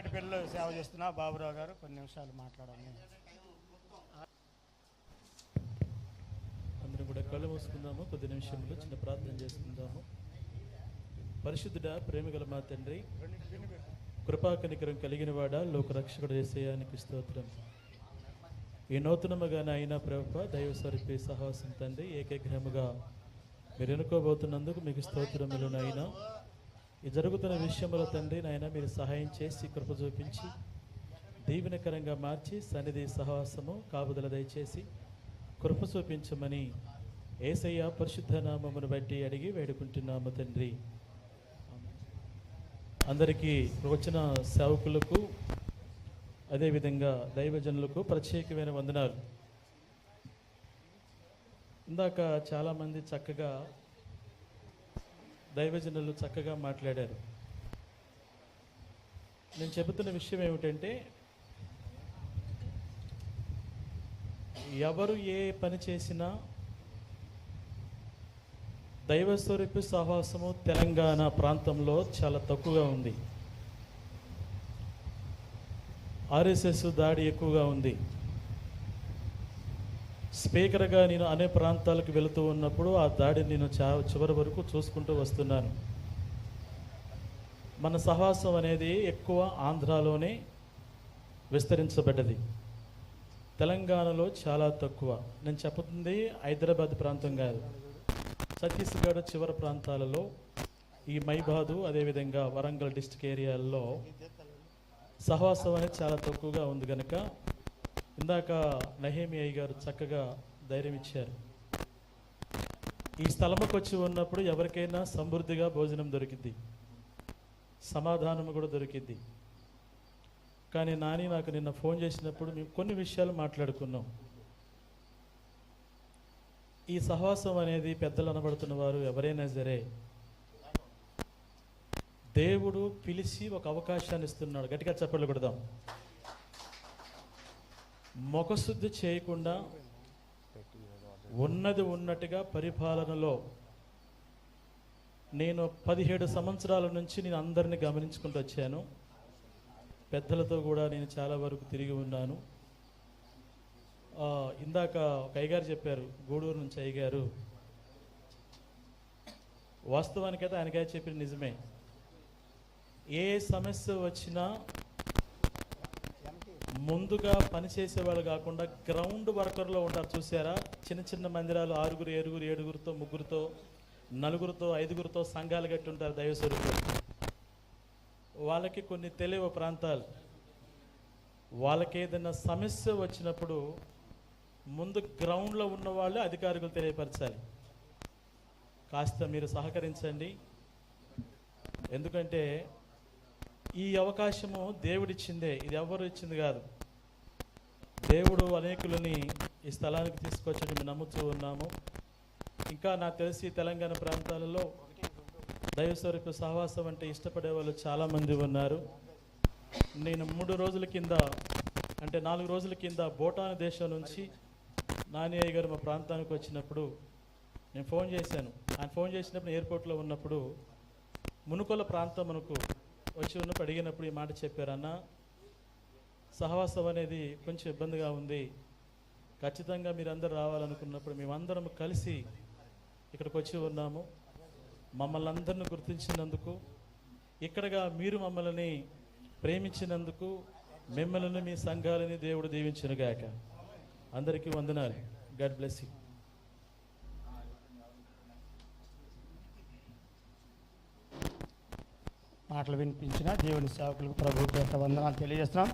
రెడ్డిపల్లిలో సేవ చేస్తున్నా బాబురావు గారు. కొన్ని నిమిషాలు మాట్లాడాలి అందరం కూడా కళ్ళు మూసుకుందాము. కొద్ది నిమిషంలో చిన్న ప్రార్థన చేసుకుందాము. పరిశుద్ధుడ ప్రేమగల మా తండ్రి కృపా కనికరం కలిగిన వాడ లోకరక్షకుడు చేసేయానికి స్తోత్రం. ఈ నూతనముగా నాయన ప్రభ దైవ స్వరూపి సహవాసం తండ్రి ఏకగ్రహముగా మీరు ఎన్నుకోబోతున్నందుకు మీకు స్తోత్రములు నాయన. ఈ జరుగుతున్న విషయంలో తండ్రి నాయన మీరు సహాయం చేసి కృప చూపించి దీవెనకరంగా మార్చి సన్నిధి సహవాసము కాపుదల దయచేసి కృప చూపించమని ఏసయ్య పరిశుద్ధ నామమును బట్టి అడిగి వేడుకుంటున్నాము తండ్రి. అందరికీ వచ్చిన సేవకులకు అదేవిధంగా దైవజనులకు ప్రత్యేకమైన వందనాలు. ఇందాక చాలామంది చక్కగా దైవజనులు చక్కగా మాట్లాడారు. నేను చెబుతున్న విషయం ఏమిటంటే ఎవరు ఏ పని చేసినా దైవస్వరూపి సహవాసము తెలంగాణ ప్రాంతంలో చాలా తక్కువగా ఉంది. ఆర్ఎస్ఎస్ దాడి ఎక్కువగా ఉంది. స్పీకర్గా నేను అనే ప్రాంతాలకు వెళుతూ ఉన్నప్పుడు ఆ దాడిని నేను చా చివరి వరకు చూసుకుంటూ వస్తున్నాను. మన సహవాసం అనేది ఎక్కువ ఆంధ్రాలోనే విస్తరించబడ్డది. తెలంగాణలో చాలా తక్కువ. నేను చెప్తుంది హైదరాబాద్ ప్రాంతం కాదు. ఛత్తీస్గఢ్ చివరి ప్రాంతాలలో ఈ మైబాదు అదేవిధంగా వరంగల్ డిస్టిక్ ఏరియాల్లో సహవాసం అనేది చాలా తక్కువగా ఉంది కనుక ఇందాక నహేమి అయ్య గారు చక్కగా ధైర్యం ఇచ్చారు. ఈ స్థలముకు వచ్చి ఉన్నప్పుడు ఎవరికైనా సమృద్ధిగా భోజనం దొరికింది సమాధానం కూడా దొరికింది కానీ నాని నాకు నిన్న ఫోన్ చేసినప్పుడు మేము కొన్ని విషయాలు మాట్లాడుకున్నాం. ఈ సహవాసం అనేది పెద్దలు అనబడుతున్న వారు ఎవరైనా సరే దేవుడు పిలిచి ఒక అవకాశాన్ని ఇస్తున్నాడు. గట్టిగా చెప్పలు కొడదాం ముఖశుద్ధి చేయకుండా ఉన్నది ఉన్నట్టుగా పరిపాలనలో నేను పదిహేడు సంవత్సరాల నుంచి నేను అందరిని గమనించుకుంటూ వచ్చాను. పెద్దలతో కూడా నేను చాలా వరకు తిరిగి ఉన్నాను. ఇందాక ఒక అయ్యగారు చెప్పారు గూడూరు నుంచి అయ్యగారు వాస్తవానికైతే ఆయనకైతే చెప్పిన నిజమే. ఏ సమస్య వచ్చినా ముందుగా పనిచేసే వాళ్ళు కాకుండా గ్రౌండ్ వర్కర్లో ఉంటారు చూసారా చిన్న చిన్న మందిరాలు ఆరుగురు ఏడుగురు ఏడుగురితో ముగ్గురితో నలుగురితో ఐదుగురితో సంఘాలు కట్టి ఉంటారు దైవస్వరూపులు వాళ్ళకి కొన్ని తెలియవ ప్రాంతాలు. వాళ్ళకి ఏదైనా సమస్య వచ్చినప్పుడు ముందు గ్రౌండ్లో ఉన్న వాళ్ళు అధికారులు తెలియపరచాలి. కాస్త మీరు సహకరించండి. ఎందుకంటే ఈ అవకాశము దేవుడిచ్చిందే. ఇది ఎవరు ఇచ్చింది కాదు. దేవుడు అనేకులని ఈ స్థలానికి తీసుకొచ్చని మేము నమ్ముతూ ఉన్నాము. ఇంకా నాకు తెలిసి తెలంగాణ ప్రాంతాలలో దైవస్వరూప సహవాసం అంటే ఇష్టపడే వాళ్ళు చాలామంది ఉన్నారు. నేను మూడు రోజుల కింద అంటే నాలుగు రోజుల కింద భూటాన్ దేశం నుంచి నాని గారు మా ప్రాంతానికి వచ్చినప్పుడు నేను ఫోన్ చేశాను. ఆయన ఫోన్ చేసినప్పుడు ఎయిర్పోర్ట్లో ఉన్నప్పుడు మునుకొల ప్రాంతం మనకు వచ్చి ఉన్నప్పుడు అడిగినప్పుడు ఈ మాట చెప్పారన్న సహవాసం అనేది కొంచెం ఇబ్బందిగా ఉంది. ఖచ్చితంగా మీరందరూ రావాలనుకున్నప్పుడు మేమందరం కలిసి ఇక్కడికి వచ్చి ఉన్నాము. మమ్మల్ని అందరిని గుర్తించినందుకు ఇక్కడగా మీరు మమ్మల్ని ప్రేమించినందుకు మిమ్మల్ని మీ సంఘాలని దేవుడు దీవించినగాక. అందరికీ వందనాలు. God bless you. మాటలు వినిపించిన దేవుని సేవకులకు ప్రభు పేట వందనాలు తెలియజేస్తున్నాం.